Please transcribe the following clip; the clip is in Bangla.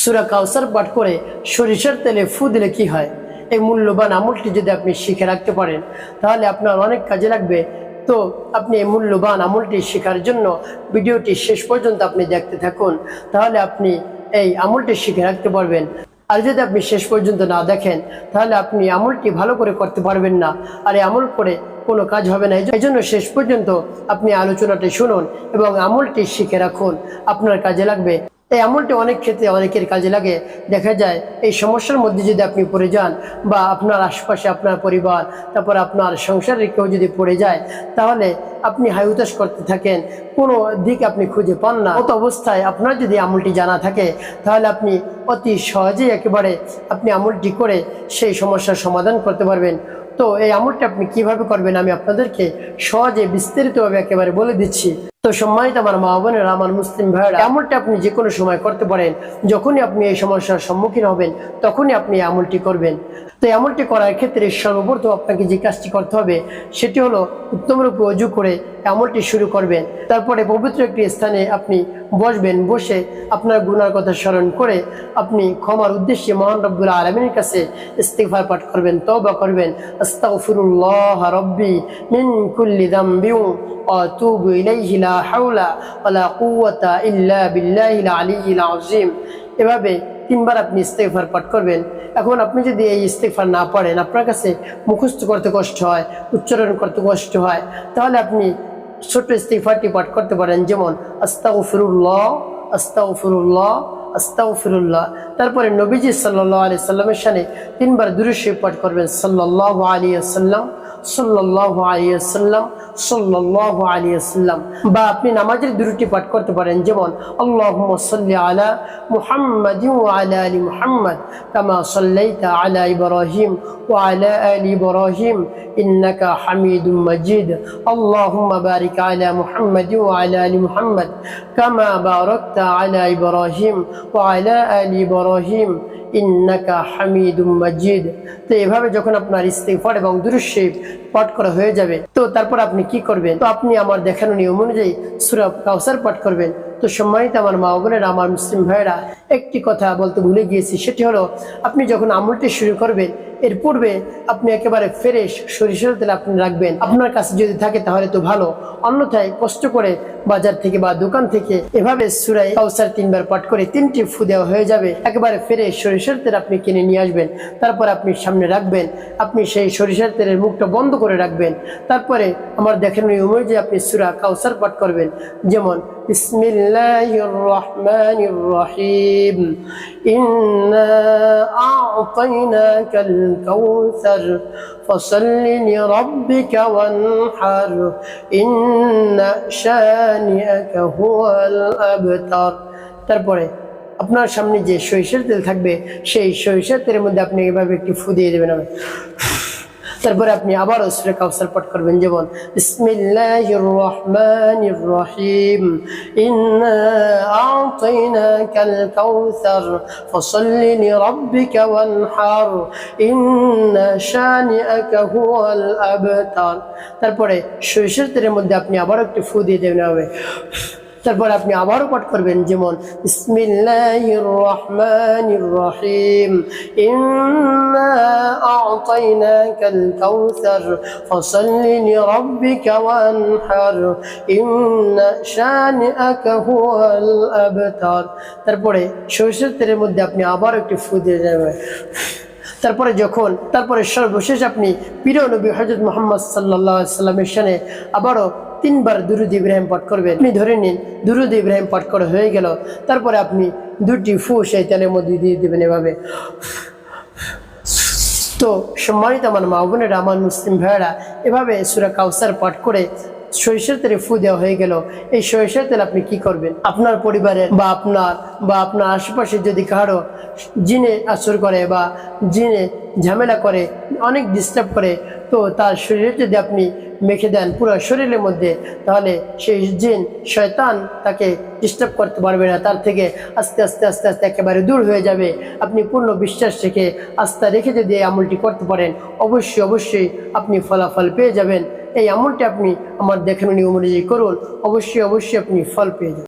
সুরা কাউসার পাঠ করে সরিষার তেলে ফু দিলে কি হয়? এই মূল্যবান আমলটি যদি আপনি শিখে রাখতে পারেন, তাহলে আপনার অনেক কাজে লাগবে। তো আপনি এই মূল্যবান আমলটি শেখার জন্য ভিডিওটি শেষ পর্যন্ত আপনি দেখতে থাকুন, তাহলে আপনি এই আমলটি শিখে রাখতে পারবেন। আর যদি আপনি শেষ পর্যন্ত না দেখেন, তাহলে আপনি আমলটি ভালো করে করতে পারবেন না। আর এই আমল করে কোনো কাজ হবে না। এই জন্য শেষ পর্যন্ত আপনি আলোচনাটি শুনুন এবং আমলটি শিখে রাখুন। আপনার কাজে লাগবে। এই আমলটি অনেক ক্ষেত্রে অনেকের কাজে লাগে। দেখা যায়, এই সমস্যার মধ্যে যদি আপনি পড়ে যান বা আপনার আশপাশে আপনার পরিবার, তারপর আপনার সংসারের কেউ যদি পড়ে যায়, তাহলে আপনি হাইউতাস করতে থাকেন, কোনো দিক আপনি খুঁজে পান না। অত অবস্থায় আপনার যদি আমলটি জানা থাকে, তাহলে আপনি অতি সহজেই একেবারে আপনি আমলটি করে সেই সমস্যার সমাধান করতে পারবেন। তো এই আমলটি আপনি কীভাবে করবেন আমি আপনাদেরকে সহজে বিস্তারিতভাবে একেবারে বলে দিচ্ছি। তো সম্মানিত আমার মা বোনের, আমার মুসলিম ভাইয়েরা, আমলটা আপনি যে কোনো সময় করতে পারেন। যখনই আপনি এই সমস্যার সম্মুখীন হবেন, তখনই আপনি আমলটি করবেন। তো আমলটি করার ক্ষেত্রে সর্বপ্রথম আপনাকে যে কাজটি করতে হবে, সেটি হলো উত্তম রূপে অজু করে আমলটি শুরু করবেন। তারপরে পবিত্র একটি স্থানে আপনি বসবেন, বসে আপনার গুনার কথা স্মরণ করে আপনি ক্ষমার উদ্দেশ্যে মহান রব্বুল আলমিনের কাছে ইস্তিগফার পাঠ করবেন, তওবা করবেন। আস্তাগফিরুল্লাহ রব্বি মিন কুল্লি واتوب اليه لا حول ولا قوه الا بالله العلي العظيم এভাবে তিনবার আপনি ইস্তেগফার পাঠ করবেন এখন আপনি যদি এই ইস্তেগফার না পড়েন আপনার কাছে মুখস্থ করতে কষ্ট হয় উচ্চারণ করতে কষ্ট হয় তাহলে আপনি ছোট্ট ইস্তেগফারটি পাঠ করতে পারেন যেমন আস্তাগফিরুল্লাহ আস্তাগফিরুল্লাহ আস্তাগফিরুল্লাহ। তারপরে নবীজি সাল্লাল্লাহু আলাইহি সাল্লামের শানে তিনবার দুরূদ পাঠ করবেন, সাল্লাল্লাহু আলাইহি সাল্লাম সাল্লাল্লাহু আলাইহি সাল্লাম সাল্লাল্লাহু আলাইহি সাল্লাম বা আপনি নামাজের দুরুটি পাঠ করতে পারেন, যেমন, আল্লাহুম্মা সাল্লি আলা মুহাম্মাদিন ওয়া আলা আলি মুহাম্মাদ কামা সাল্লাইতা আলা ইব্রাহিম ওয়া আলা আলি ইব্রাহিম ইন্নাকা হামিদুম মাজিদ। আল্লাহুম্মা বারিক আলা মুহাম্মাদিন ওয়া আলা আলি মুহাম্মাদ কামা বারাকতা আলা ইব্রাহিম আল ইব্রাহিম ইন্নাকা হামিদুম মাজিদ। তো এভাবে যখন আপনার ইস্তেগফার এবং দুরুশরীফ পাঠ করা হয়ে যাবে, তো তারপর আপনি কি করবেন? তো আপনি আমার দেখানো নিয়ম অনুযায়ী সূরা কাউসার পাঠ করবেন। তো সম্মানিত আমার মা বোনেরা, আমার মুসলিম ভাইয়েরা, একটি কথা বলতে ভুলে গিয়েছি, সেটি হলো, আপনি যখন আমলটি শুরু করবেন, এর পূর্বে আপনি একেবারে ফ্রেশ সরিষার তেল আপনি রাখবেন। আপনার কাছে যদি থাকে তাহলে তো ভালো। অন্যথায় কষ্ট করে বাজার থেকে বা দোকান থেকে এভাবে সুরাই কাউসার তিনবার পাঠ করে তিনটি ফু দেওয়া হয়ে যাবে। একেবারে ফ্রেশ সরিষার তেল আপনি কিনে নিয়ে আসবেন। তারপর আপনি সামনে রাখবেন, আপনি সেই সরিষার তেলের মুখটা বন্ধ করে রাখবেন। তারপরে আমার দেখানো নিয়ম যে আপনি সুরা কাউসার পাঠ করবেন, যেমন বিসমিল্লাহির রহমানির রহিম ইন্না আ'তাইনাকাল কাউসার فصل لربك وانحر إن شانئك هو الأبتر তারপরে আপনার সামনে যে সরিষার তেল থাকবে সেই সরিষার তেলের মধ্যে আপনি এভাবে একটি ফু দিয়ে দেবেন হবে তারপরে আপনি আবারও সুরে কাউসার পাঠ করবেন, যেমন, বিসমিল্লাহির রহমানির রহিম, ইন্না আ'তাইনাকাল কাউসার ফসল্লি লিরাব্বিকা ওয়ানহার, ইন্না শানিআকা হুয়াল আবতার। তারপরে সরিষার তেলের মধ্যে আপনি আবারও একটি ফু দিয়ে দেবেন, হবে তারপর আপনি আবারও পাঠ করবেন যেমন, বিসমিল্লাহির রহমানির রহিম। ইন্না তারপরে সরিষার তেলের মধ্যে আপনি আবার একটু ফু দিয়ে যাবেন। তারপরে যখন, তারপরে সর্বশেষ আপনি প্রিয় নবী হজরত মোহাম্মদ সাল্লাহ সাল্লামের সানে আবারও তিনবার দুরুদ ইব্রাহিম পাঠ করবেন। আপনি ধরে নিন, দুরুদ ইব্রাহিম পাঠ করা হয়ে গেল, তারপরে আপনি দুটি ফু সেই তেলের মধ্যে দিয়ে দেবেন এভাবে। তো সম্মানিত আমার মা বোনেরা, আমার মুসলিম ভাইয়েরা, এভাবে সুরা কাউসার পাঠ করে সরিষার তেলে ফু দেওয়া হয়ে গেল। এই সরিষার তেল আপনি কি করবেন? আপনার পরিবারের বা আপনার বা আপনার আশেপাশে যদি কারও জিনে আসর করে বা জিনে ঝামেলা করে, অনেক ডিস্টার্ব করে, তো তার শরীরে যদি আপনি মেখে দেন পুরো শরীরের মধ্যে, তাহলে সেই জিন, শয়তান তাকে ডিস্টার্ব করতে পারবে না। তার থেকে আস্তে আস্তে আস্তে আস্তে একেবারে দূর হয়ে যাবে। আপনি পূর্ণ বিশ্বাস রেখে, আস্থা রেখে যদি আমলটি করতে পারেন, অবশ্যই অবশ্যই আপনি ফলাফল পেয়ে যাবেন। এই আমলটি আপনি আমার দেখানো নিয়ম অনুযায়ী করুন। অবশ্যই অবশ্যই আপনি ফল পেয়ে যাবেন।